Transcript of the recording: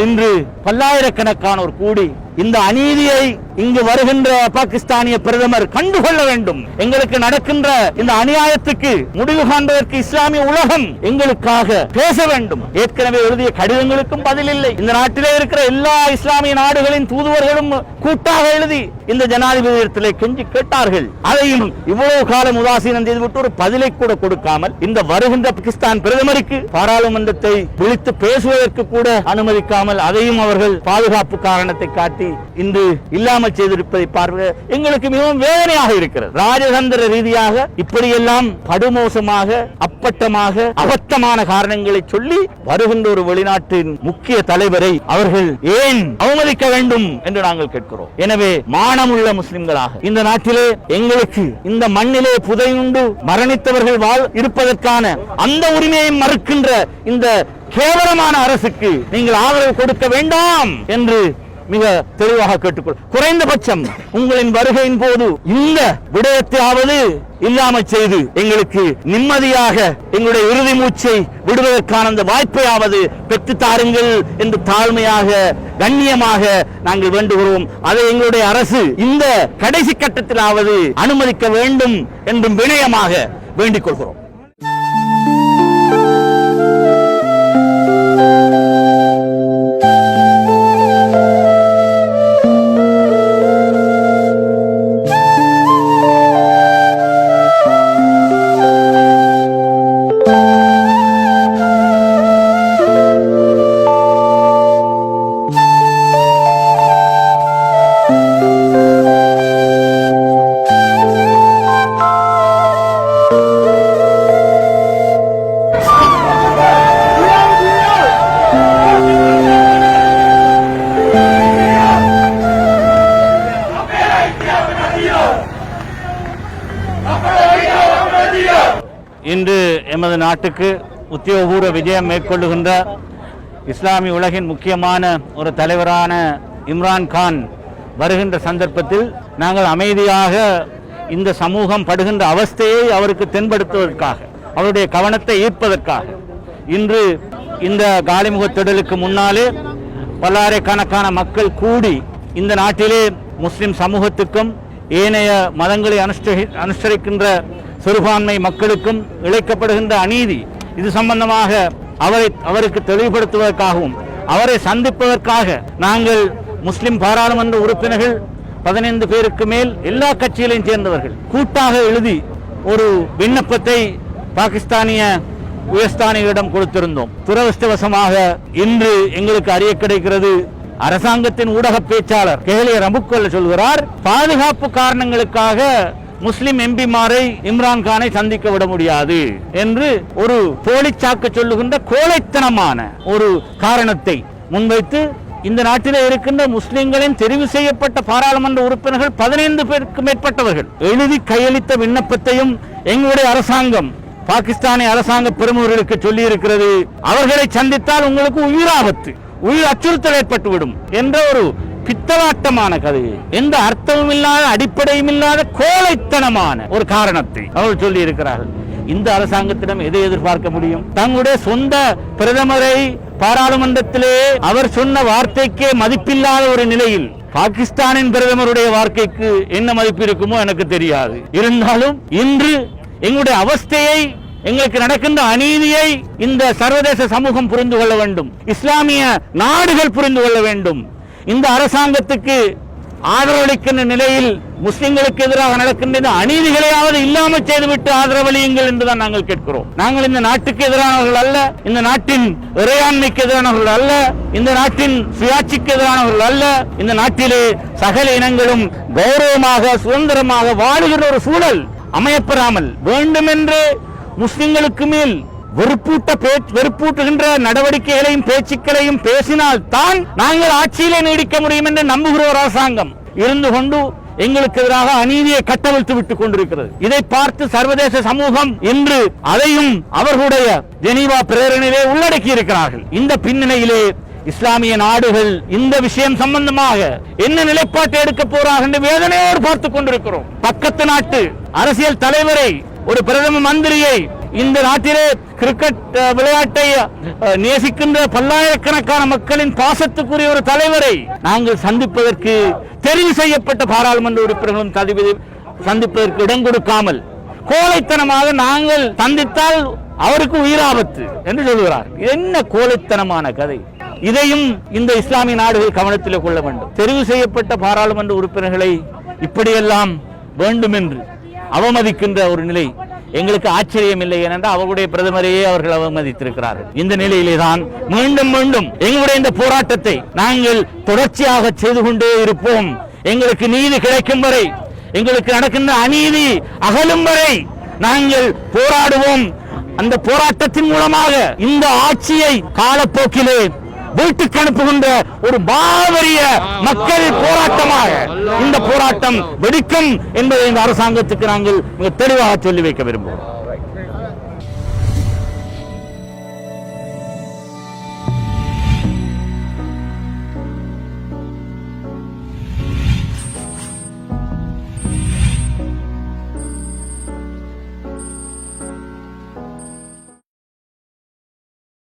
இன்று பல்லாயிரக்கணக்கானோர் கூடி இந்த அநீதியை இங்கு வருகின்ற பாகிஸ்தானிய பிரதமர் கண்டுகொள்ள வேண்டும். எங்களுக்கு நடக்கின்ற இந்த அநியாயத்துக்கு முடிவு காண்பதற்கு இஸ்லாமிய உலகம் எங்களுக்காக பேச வேண்டும். ஏற்கனவே எழுதிய கடிதங்களுக்கும் பதில் இல்லை இந்த நாட்டிலே இருக்கிற எல்லா இஸ்லாமிய நாடுகளின் தூதுவர்களும் கூட்டாக எழுதி இந்த ஜனாதிபதியிடத்திலே கெஞ்சி கேட்டார்கள். அதையும் இவ்வளவு காலம் உதாசீனம் செய்துவிட்டு ஒரு பதிலை கூட கொடுக்காமல் இந்த வருகின்ற பாகிஸ்தான் பிரதமருக்கு பாராளுமன்றத்தை விழித்து பேசுவதற்கு கூட அனுமதிக்காமல் அதையும் அவர் அவர்கள் பாதுகாப்பு காரணத்தை காட்டி இன்று இல்லாமல் செய்திருப்பதை பார்க்க எங்களுக்கு மிகவும் வேதனையாக இருக்கிறது. ராஜதந்திர ரீதியாக இப்படியெல்லாம் படுமோசமாக அப்பட்டமாக அபத்தமான காரணங்களை சொல்லி வருகின்ற ஒரு வெளிநாட்டின் முக்கிய தலைவரை அவர்கள் ஏன் அவமதிக்க வேண்டும் என்று நாங்கள் கேட்கிறோம். எனவே மானமுள்ள முஸ்லிம்களாக இந்த நாட்டிலே எங்களுக்கு இந்த மண்ணிலே புதையுண்டு மரணித்தவர்கள் வாழ் இருப்பதற்கான அந்த உரிமையை மறுக்கின்ற இந்த கேவலமான அரசுக்கு நீங்கள் ஆதரவு கொடுக்க வேண்டாம் என்று மிக தெளிவாக கேட்டுக்கொள். குறைந்தபட்சம் உங்களின் வருகையின் போது இந்த விடயத்தையாவது இல்லாமல் செய்து எங்களுக்கு நிம்மதியாக எங்களுடைய இறுதி மூச்சை விடுவதற்கான அந்த வாய்ப்பையாவது பெற்று தாருங்கள் என்று தாழ்மையாக கண்ணியமாக நாங்கள் வேண்டுகிறோம். அதை எங்களுடைய அரசு இந்த கடைசி கட்டத்திலாவது அனுமதிக்க வேண்டும் என்றும் வினயமாக வேண்டிக் கொள்கிறோம். எமது நாட்டுக்கு உத்தியோகபூர்வ விஜயம் மேற்கொள்ளுகின்ற இஸ்லாமிய உலகின் முக்கியமான ஒரு தலைவரான இம்ரான் கான் வருகின்ற சந்தர்ப்பத்தில் நாங்கள் அமைதியாக இந்த சமூகம் படுகின்ற அவஸ்தையை அவருக்கு தென்படுத்துவதற்காக அவருடைய கவனத்தை ஈர்ப்பதற்காக இன்று இந்த காலிமுகத் திடலுக்கு முன்னாலே பல்லாயிரக்கணக்கான மக்கள் கூடி இந்த நாட்டிலே முஸ்லிம் சமூகத்துக்கும் ஏனைய மதங்களை அனுஷ்டி அனுஷ்டரிக்கின்ற சிறுபான்மை மக்களுக்கும் இழைக்கப்படுகின்ற அநீதி இது சம்பந்தமாக அவரை அவருக்கு தெளிவுபடுத்துவதற்காகவும் அவரை சந்திப்பதற்காக நாங்கள் முஸ்லிம் பாராளுமன்ற உறுப்பினர்கள் பதினைந்து பேருக்கு மேல் எல்லா கட்சிகளையும் சேர்ந்தவர்கள். கூட்டாக எழுதி ஒரு விண்ணப்பத்தை பாகிஸ்தானிய உயர்ஸ்தானிகளிடம் கொடுத்திருந்தோம். துரதிருஷ்டவசமாக இன்று எங்களுக்கு அறிய கிடைக்கிறது அரசாங்கத்தின் ஊடக பேச்சாளர் கேலிய ரமுக்கல்ல சொல்கிறார் பாதுகாப்பு காரணங்களுக்காக முஸ்லிம் எம்பிமாரை இம்ரான்கானை சந்திக்க விட முடியாது என்று ஒரு போலிச்சாக்கு சொல்லுகின்ற கோழைத்தனமான ஒரு காரணத்தை முன்வைத்து இந்த நாட்டிலே இருக்கின்ற முஸ்லிம்களின் தெரிவு செய்யப்பட்ட பாராளுமன்ற உறுப்பினர்கள் பதினைந்து பேருக்கு மேற்பட்டவர்கள் எழுதி கையளித்த விண்ணப்பத்தையும் எங்களுடைய அரசாங்கம் பாகிஸ்தானிய அரசாங்க பெருமூர்களுக்கு சொல்லி இருக்கிறது அவர்களை சந்தித்தால் உங்களுக்கு உயிராபத்து உயிர் அச்சுறுத்தல் ஏற்பட்டுவிடும் என்ற ஒரு பித்தலாட்டமான கதை. எந்த அர்த்தமும் இல்லாத அடிப்படையும் இல்லாத கோழைத்தனமான ஒரு காரணத்தை அவர்கள் சொல்லி இருக்கிறார்கள் இந்த அரசாங்கத்திடம் எதை எதிர்பார்க்க முடியும்? தங்களுடைய சொந்த பிரதமரை பாராளுமன்றத்திலே அவர் சொன்ன வார்த்தைக்கே மதிப்பில்லாத ஒரு நிலையில் பாகிஸ்தானின் பிரதமருடைய வார்த்தைக்கு என்ன மதிப்பு இருக்குமோ எனக்கு தெரியாது. இருந்தாலும் இன்று எங்களுடைய அவஸ்தையை எங்களுக்கு நடக்கின்ற அநீதியை இந்த சர்வதேச சமூகம் புரிந்து கொள்ள வேண்டும். இஸ்லாமிய நாடுகள் புரிந்து கொள்ள வேண்டும். இந்த அரசாங்கத்துக்கு ஆதரவளிக்கின்ற நிலையில் முஸ்லிம்களுக்கு எதிராக நடக்கின்ற அநீதிகளையாவது இல்லாமல் செய்துவிட்டு ஆதரவளியுங்கள் என்றுதான் நாங்கள் கேட்கிறோம். நாங்கள் இந்த நாட்டுக்கு எதிரானவர்கள் அல்ல இந்த நாட்டின் இறையாண்மைக்கு எதிரானவர்கள் அல்ல இந்த நாட்டின் சுயாட்சிக்கு எதிரானவர்கள் அல்ல இந்த நாட்டிலே சகல இனங்களும் கௌரவமாக சுதந்திரமாக வாழுகிற ஒரு சூழல் அமையப்பெறாமல் வேண்டுமென்று முஸ்லிம்களுக்கு மேல் வெறுப்பூட்ட பேச்சு வெறுப்பூட்டுகின்ற நடவடிக்கைகளையும் பேச்சுக்களையும் பேசினால் தான் நாங்கள் ஆட்சியிலே நீடிக்க முடியும் என்று நம்புகிற ஒரு அரசாங்கம். இருந்து கொண்டு எங்களுக்கு எதிராக அநீதியை கட்டவிழ்த்து விட்டுக் கொண்டிருக்கிறது. இதை பார்த்து சர்வதேச சமூகம் இன்று அதையும் அவர்களுடைய ஜெனீவா பிரேரணையிலே உள்ளடக்கி இருக்கிறார்கள். இந்த பின்னணியிலே இஸ்லாமிய நாடுகள் இந்த விஷயம் சம்பந்தமாக என்ன நிலைப்பாட்டை எடுக்க போறார்கள் என்று வேதனையோடு பார்த்துக் கொண்டிருக்கிறோம். பக்கத்து நாட்டு அரசியல் தலைவரை ஒரு பிரதம மந்திரியை இந்த நாட்டிலே கிரிக்கெட் விளையாட்டை நேசிக்கின்ற பல்லாயிரக்கணக்கான மக்களின் பாசத்துக்குரிய ஒரு தலைவரை நாங்கள் சந்திப்பதற்கு தெரிவு செய்யப்பட்ட பாராளுமன்ற உறுப்பினர்களும் தகுதி சந்திப்பதற்கு இடம் கொடுக்காமல் கோழைத்தனமாக நாங்கள் சந்தித்தால் அவருக்கு உயிராபத்து என்று சொல்கிறார். என்ன கோழைத்தனமான கதை? இதையும் இந்த இஸ்லாமிய நாடுகள் கவனத்தில் கொள்ள வேண்டும். தெரிவு செய்யப்பட்ட பாராளுமன்ற உறுப்பினர்களை இப்படியெல்லாம் வேண்டும் என்று அவமதிக்கின்ற ஒரு நிலை எங்களுக்கு ஆச்சரியம் இல்லை ஏனென்றால் அவர்களுடைய பிரதமரையே அவர்கள் அவமதித்திருக்கிறார்கள். இந்த நிலையிலே தான் மீண்டும் மீண்டும் எங்களுடைய இந்த போராட்டத்தை நாங்கள் தொடர்ச்சியாக செய்து கொண்டே இருப்போம். எங்களுக்கு நீதி கிடைக்கும் வரை எங்களுக்கு நடக்கின்ற அநீதி அகலும் வரை நாங்கள் போராடுவோம். அந்த போராட்டத்தின் மூலமாக இந்த ஆட்சியை காலப்போக்கிலே வீட்டுக்கு அனுப்புகின்ற ஒரு மாபெரிய மக்கள் போராட்டமாக இந்த போராட்டம் வெடிக்கும் என்பதை இந்த அரசாங்கத்துக்கு நாங்கள் மிக தெளிவாக சொல்லி வைக்க விரும்புகிறோம்.